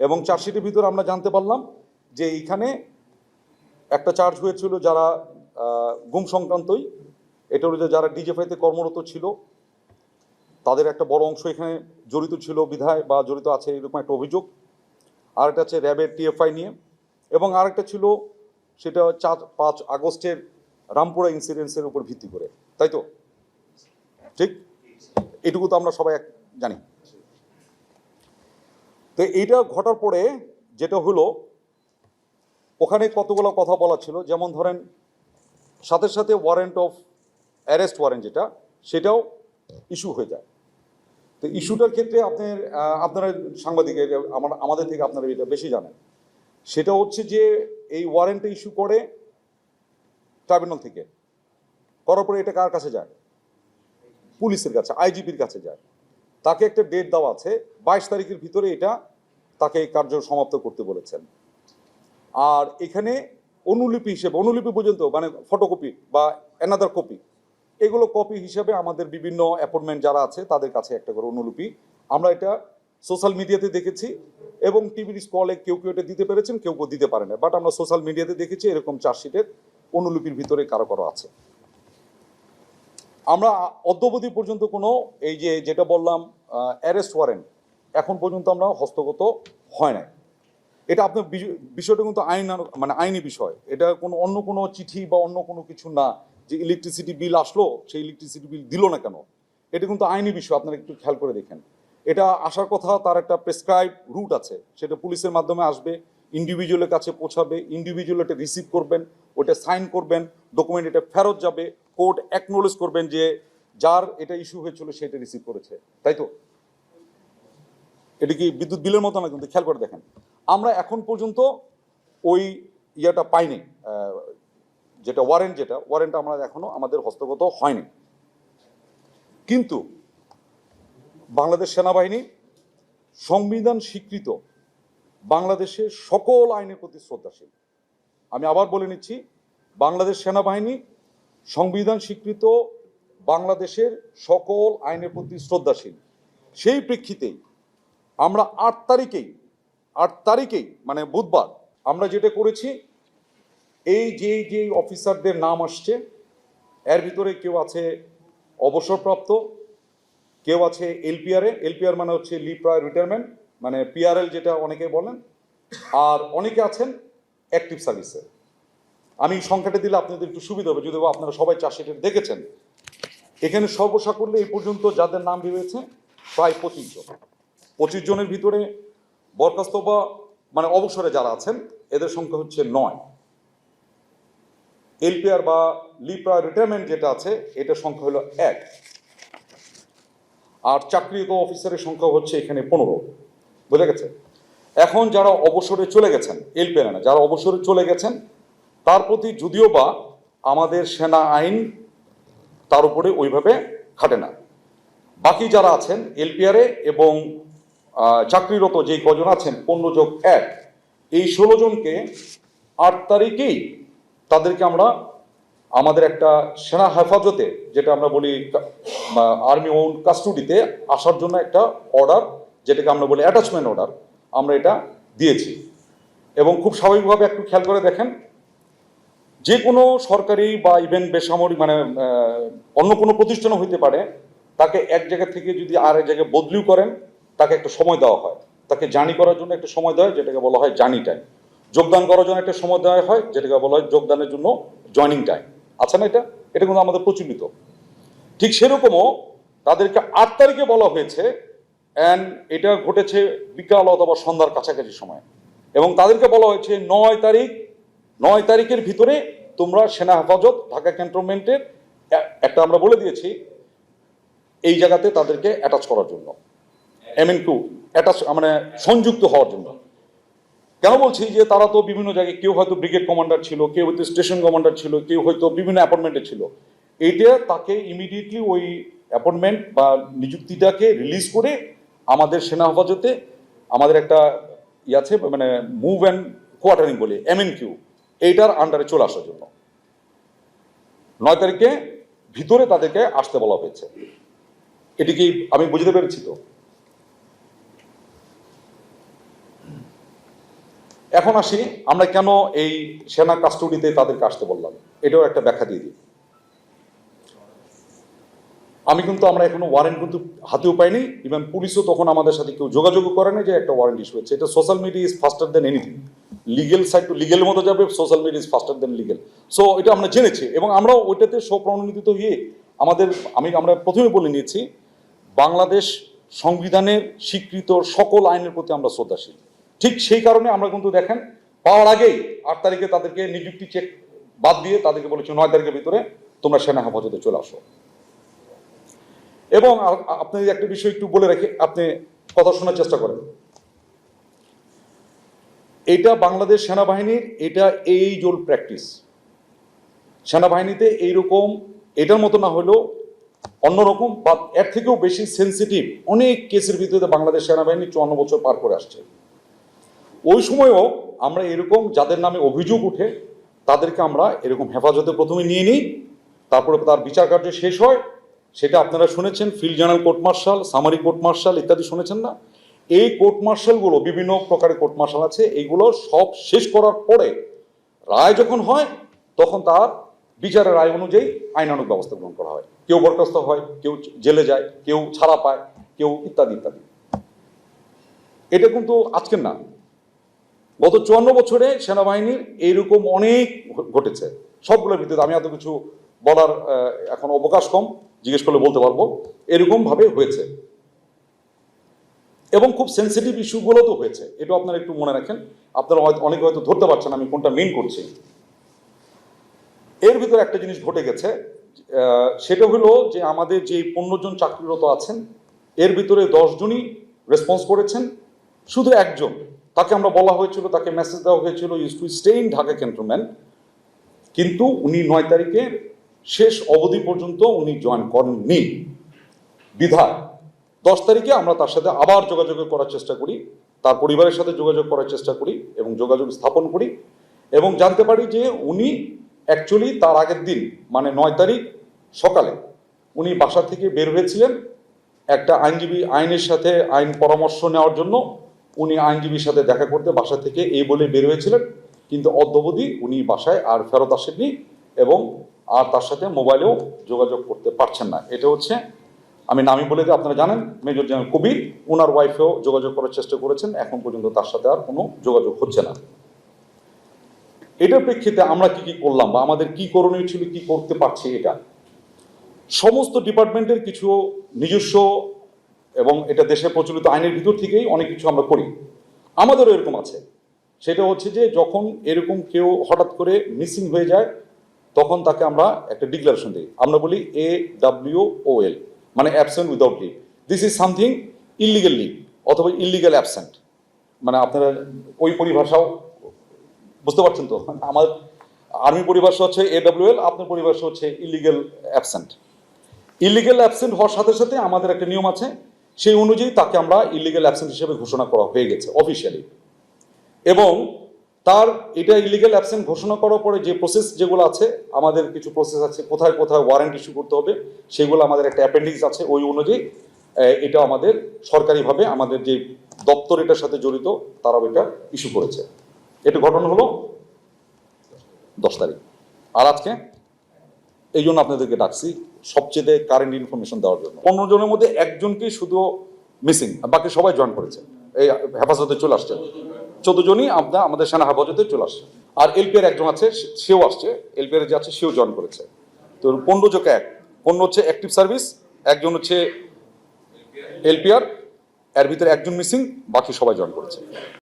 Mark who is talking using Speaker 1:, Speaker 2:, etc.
Speaker 1: এবং চার্জশিটের ভিতরে আমরা জানতে পারলাম যে এইখানে একটা চার্জ হয়েছিল যারা গুম সংক্রান্তই। এটা হলো যে যারা ডিজেফাইতে কর্মরত ছিল, তাদের একটা বড় অংশ এখানে জড়িত ছিল বিধায় বা জড়িত আছে এরকম একটা অভিযোগ। আর একটা হচ্ছে র্যাবের টিএফআই নিয়ে। এবং আরেকটা ছিল সেটা চার, পাঁচ আগস্টের রামপুরা ইনসিডেন্সের উপর ভিত্তি করে। তাই তো? ঠিক? এটুকু তো আমরা সবাই জানি। তো এইটা ঘটার পরে যেটা হলো, ওখানে কতগুলো কথা বলা ছিল, যেমন ধরেন সাথে সাথে ওয়ারেন্ট অফ অ্যারেস্ট ওয়ারেন্ট যেটা, সেটাও ইস্যু হয়ে যায়। তো ইস্যুটার ক্ষেত্রে আপনার আপনারা সাংবাদিক এটা আমার, আমাদের থেকে আপনারা এটা বেশি জানেন। সেটা হচ্ছে যে এই ওয়ারেন্টটা ইস্যু করে ট্রাইব্যুনাল থেকে। করার পরে এটা কার কাছে যায়? পুলিশের কাছে আইজিপির কাছে যায়। তাকে একটা ডেট দেওয়া আছে, বাইশ তারিখের ভিতরে এটা তাকে কার্য সমাপ্ত করতে বলেছেন। আর এখানে অনুলিপি হিসেবে, অনুলিপি পর্যন্ত মানে ফটোকপি বা অ্যানাদার কপি এগুলো কপি হিসেবে আমাদের বিভিন্ন অ্যাপয়েন্টমেন্ট যারা আছে, তাদের কাছে একটা করে অনুলিপি। আমরা এটা সোশ্যাল মিডিয়াতে দেখেছি এবং টিভির স্কলে কেউ কেউ এটা দিতে পেরেছেন, কেউ কেউ দিতে পারে না। বাট আমরা সোশ্যাল মিডিয়াতে দেখেছি এরকম চার্জশিটের অনুলিপির ভিতরে কারও কারও আছে। আমরা অদ্যবধি পর্যন্ত কোনো, এই যে যেটা বললাম অ্যারেস্ট ওয়ারেন্ট এখন পর্যন্ত আমরা হস্তগত হয় নাই। এটা আপনার বিষয়টা কিন্তু আইন মানে আইনি বিষয়। এটা কোনো, অন্য কোনো চিঠি বা অন্য কোনো কিছু না যে ইলেকট্রিসিটি বিল আসলো, সেই ইলেকট্রিসিটি বিল দিল না কেন? এটা কিন্তু আইনি বিষয়, আপনারা একটু খেয়াল করে দেখেন। এটা আসার কথা, তার একটা প্রেসক্রাইব রুট আছে। সেটা পুলিশের মাধ্যমে আসবে ইন্ডিভিজুয়ালের কাছে পৌঁছাবে ইন্ডিভিজুয়াল এটা রিসিভ করবেন, ওটা সাইন করবেন ডকুমেন্ট এটা ফেরত যাবে কোর্ট অ্যাকনোলেজ করবেন যে, যার এটা ইস্যু হয়েছিল, সেটা রিসিভ করেছে। তাই তো? এটা কি বিদ্যুৎ বিলের মতো না কিন্তু খেয়াল করে দেখেন। আমরা এখন পর্যন্ত ওই ইয়েটা পাইনি। যেটা ওয়ারেন্ট যেটা ওয়ারেন্ট আমরা এখনও আমাদের হস্তগত হয়নি। কিন্তু বাংলাদেশ সেনাবাহিনী সংবিধান স্বীকৃত বাংলাদেশের সকল আইনের প্রতি শ্রদ্ধাশীল। আমি আবার বলে নিচ্ছি, বাংলাদেশ সেনাবাহিনী সংবিধান স্বীকৃত বাংলাদেশের সকল আইনের প্রতি শ্রদ্ধাশীল। সেই প্রেক্ষিতেই আমরা আট তারিখেই আট তারিখেই মানে বুধবার, আমরা যেটা করেছি, এই যে যে অফিসারদের নাম আসছে, এর ভিতরে কেউ আছে অবসরপ্রাপ্ত, কেউ আছে এলপিআরে, এলপিআর মানে হচ্ছে লিভ প্রায় রিটায়ারমেন্ট মানে পিআরএল যেটা অনেকে বলেন, আর অনেকে আছেন অ্যাক্টিভ সার্ভিসে। আমি সংখ্যাটা দিলে আপনাদের একটু সুবিধা হবে, যদি আপনারা সবাই চাষিটা দেখেছেন। এখানে সর্বসাকুল্যে এই পর্যন্ত যাদের নাম ভেবেছে প্রায় পঁচিশ জন। পঁচিশ জনের ভিতরে বরখাস্ত বা মানে অবসরে যারা আছেন, এদের সংখ্যা হচ্ছে নয়। এলপিআর বা লিপ্রা রিটায়ারমেন্ট যেটা আছে, এটার সংখ্যা হলো এক। আর চাকরিরত অফিসারের সংখ্যা হচ্ছে এখানে পনেরো। বুঝে গেছে? এখন যারা অবসরে চলে গেছেন, এলপিআর না, যারা অবসরে চলে গেছেন, তার প্রতি যদিও বা আমাদের সেনা আইন তার উপরে ওইভাবে খাটে না। বাকি যারা আছেন, এলপিআরে এবং চাকরিরত যে কজন আছেন, পনেরো যোগ এক, এই ষোলো জনকে আট তারিখেই তাদেরকে আমরা আমাদের একটা সেনা হেফাজতে, যেটা আমরা বলি আর্মি ওন কাস্টডিতে আসার জন্য একটা অর্ডার যেটাকে আমরা বলি অ্যাটাচমেন্ট অর্ডার আমরা এটা দিয়েছি। এবং খুব স্বাভাবিকভাবে একটু খেয়াল করে দেখেন, যে কোনো সরকারি বা ইভেন বেসামরিক মানে অন্য কোনো প্রতিষ্ঠানও হইতে পারে, তাকে এক জায়গা থেকে যদি আর এক জায়গায় বদলিও করেন তাকে একটা সময় দেওয়া হয়। তাকে জার্নি করার জন্য একটা সময় দেওয়া হয়, যেটাকে বলা হয় জার্নি টাইম যোগদান করার জন্য একটা সময় দেওয়া হয়, যেটাকে বলা হয় যোগদানের জন্য জয়নিং টাইম আছে না এটা? এটা কিন্তু আমাদের প্রচলিত। ঠিক সেরকমও তাদেরকে আট তারিখে বলা হয়েছে অ্যান্ড এটা ঘটেছে বিকাল অথবা সন্ধ্যার কাছাকাছি সময়। এবং তাদেরকে বলা হয়েছে নয় তারিখ, নয় তারিখের ভিতরে তোমরা সেনা হেফাজত, ঢাকা ক্যান্টনমেন্টের একটা আমরা বলে দিয়েছি, এই জায়গাতে তাদেরকে অ্যাটাচ করার জন্য। এমএন টু মানে সংযুক্ত হওয়ার জন্য। কেন বলছি যে তারা তো বিভিন্ন জায়গায় কেউ হয়তো ব্রিগেড কমান্ডার ছিল, কেউ হয়তো স্টেশন কমান্ডার ছিল, কেউ হয়তো বিভিন্ন অ্যাপয়েন্টমেন্টে ছিল। এইটা তাকে ইমিডিয়েটলি ওই অ্যাপয়েন্টমেন্ট বা নিযুক্তিটাকে রিলিজ করে আমাদের সেনা হেফাজতে আমাদের একটা ই আছে মানে মুভ অ্যান্ড কোয়ার্টারিং বলি এমএন কিউ, এইটার আন্ডারে চলে আসার জন্য। নয় তারিখে ভিতরে তাদেরকে আসতে বলা হয়েছে। এটি কি আমি বুঝতে পেরেছি তো? এখন আসি, আমরা কেন এই সেনা কাস্টডিতে তাদেরকে আসতে বললাম? এটাও একটা ব্যাখ্যা দিয়ে দিই। আমি কিন্তু আমরা এখনও ওয়ারেন্ট কিন্তু হাতেও পাইনি ইভেন পুলিশও তখন আমাদের সাথে কেউ যোগাযোগও করে না যে একটা ওয়ারেন্ট ইস্যু হয়েছে। এটা social media is faster than anything legal side to legal মতো যাবে social media is faster than legal so এটা আমরা জেনেছি এবং আমরাও ওইটাতে স্বপ্রণোদিত হয়ে আমাদের, আমি, আমরা প্রথমে বলে নিয়েছি, বাংলাদেশ সংবিধানের স্বীকৃত সকল আইনের প্রতি আমরা শ্রদ্ধাশীল। ঠিক সেই কারণে আমরা কিন্তু দেখেন পাওয়ার আগেই আট তারিখে তাদেরকে নিযুক্তি চেক বাদ দিয়ে তাদেরকে বলেছে নয় তারিখের ভিতরে তোমরা সেনা হেফাজতে চলে আসো। এবং আপনি একটা বিষয় একটু বলে রাখি, আপনি কথা শোনার চেষ্টা করেন। এটা বাংলাদেশ সেনাবাহিনীর, এটা এই জোল প্র্যাকটিস সেনাবাহিনীতে এইরকম, এটার মতো না হলেও অন্যরকম, বা এর থেকেও বেশি সেন্সিটিভ অনেক কেসের ভিতরে বাংলাদেশ সেনাবাহিনী চুয়ান্ন বছর পার করে আসছে। ওই সময়ও আমরা এরকম যাদের নামে অভিযোগ উঠে, তাদেরকে আমরা এরকম হেফাজতে প্রথমে নিয়ে নিই, তারপরে তার বিচার কার্য শেষ হয়। সেটা আপনারা শুনেছেন, field general court martial, summary court martial ইত্যাদি শুনেছেন না? এই কোর্ট মার্শালগুলো, বিভিন্ন প্রকারের কোর্ট মার্শাল আছে, এইগুলো সব শেষ করার পরে রায় যখন হয়, তখন তার বিচারের রায় অনুযায়ী আইনানুগ ব্যবস্থা গ্রহণ করা হয়। কেউ বরখাস্ত হয়, কেউ জেলে যায়, কেউ ছাড়া পায়, কেউ ইত্যাদি ইত্যাদি। এটা কিন্তু আজকের না। গত চুয়ান্ন বছরে সেনাবাহিনীর এইরকম অনেক ঘটেছে। সবগুলোর ভিত্তিতে আমি এত কিছু বলার এখন অবকাশ কম, জিজ্ঞেস করলে বলতে পারব। এরকম ভাবে হয়েছে। এবং খুব সেন্সিটিভ ইস্যুগুলো তো হয়েছে। এটা আপনারা একটু মনে রাখেন। আপনারা হয়তো, অনেকে হয়তো ধরতে পারছেন আমি কোনটা মেন করছি। এর ভিতরে একটা জিনিস ঘটে গেছে সেটা হলো যে আমাদের যে পনেরো জন চাকরিরত আছেন, এর ভিতরে দশ জনই রেসপন্স করেছেন। শুধু একজন। তাকে আমরা বলা হয়েছিল, তাকে মেসেজ দেওয়া হয়েছিল used to stay in Dhaka cantonment কিন্তু উনি নয় তারিখে শেষ অবধি পর্যন্ত উনি জয়েন করেননি। বিধায় দশ তারিখে আমরা তার সাথে আবার যোগাযোগ করার চেষ্টা করি, তার পরিবারের সাথে যোগাযোগ করার চেষ্টা করি এবং যোগাযোগ স্থাপন করি এবং জানতে পারি যে উনি অ্যাকচুয়ালি তার আগের দিন মানে নয় তারিখ সকালে উনি বাসা থেকে বের হয়েছিলেন একটা আইনজীবী আইনের সাথে আইন পরামর্শ নেওয়ার জন্য উনি আইনজীবীর সাথে দেখা করতে বাসা থেকে এই বলে বের হয়েছিলেন, কিন্তু অদ্যবধি উনি বাসায় আর ফেরত আসেননি এবং আর তার সাথে মোবাইলেও যোগাযোগ করতে পারছেন না। এটা হচ্ছে, আমি নামই বলে দিই, আপনারা জানেন, মেজর জেনারেল কবির ওনার ওয়াইফেও যোগাযোগ করার চেষ্টা করেছেন, এখন পর্যন্ত তার সাথে আর কোনো যোগাযোগ হচ্ছে না। এটার প্রেক্ষিতে আমরা কি কি করলাম বা আমাদের কি করণীয় ছিল, কি করতে পারছি এটা? সমস্ত ডিপার্টমেন্টের কিছু নিজস্ব এবং এটা দেশে প্রচলিত আইনের ভিতর থেকেই অনেক কিছু আমরা করি। আমাদেরও এরকম আছে। সেটা হচ্ছে যে যখন এরকম কেউ হঠাৎ করে মিসিং হয়ে যায়, তখন তাকে আমরা একটা ডিক্লারেশন দিই। আমরা বলি এ ডাব্লিউ ও এল মানে absent without leave this is something illegal leave অথবা ইলিগেল অ্যাবসেন্ট মানে আপনারা ওই পরিভাষাও বুঝতে পারছেন তো? আমার আর্মি পরিভাষা হচ্ছে এ ডাব্লিউ এডব্লিউএল আপনার পরিভাষা হচ্ছে ইলিগেল অ্যাবসেন্ট ইলিগেল অ্যাবসেন্ট হওয়ার সাথে সাথে আমাদের একটা নিয়ম আছে সেই অনুযায়ী তাকে আমরা ইলিগেল অ্যাবসেন্ট হিসেবে ঘোষণা করা হয়ে গেছে অফিসিয়ালি এবং তার এটা ইলিগেল অ্যাবসেন্ট ঘোষণা করার পরে যে প্রসেস যেগুলো আছে, আমাদের কিছু প্রসেস আছে, কোথায় কোথায় ওয়ারেন্ট ইস্যু করতে হবে, সেগুলো আমাদের একটা অ্যাপেন্ডিক্স আছে, ওই অনুযায়ী এটা আমাদের সরকারিভাবে আমাদের যে দপ্তর এটার সাথে জড়িত, তারাও এটা ইস্যু করেছে। এটা ঘটনা হলো দশ তারিখ। আর আজকে? এই জন্য আপনাদেরকে ডাকছি সবচেয়ে কারেন্ট ইনফরমেশন দেওয়ার জন্য। পনেরো জনের মধ্যে একজনকেই শুধু মিসিং বাকি সবাই জয়েন করেছে। এই হেফাজতে চলে আসছে। চোদ্দ জনই আপনার আমাদের সেনা হেফাজতে চলে আসছে। আর এলপিআর একজন আছে সেও আসছে। এলপিআর যে আছে, সেও জয়েন করেছে। তো পনেরো যোগে এক। পনেরো হচ্ছে অ্যাক্টিভ সার্ভিস একজন হচ্ছে এলপিআর এর ভিতরে একজন মিসিং বাকি সবাই জয়েন করেছে।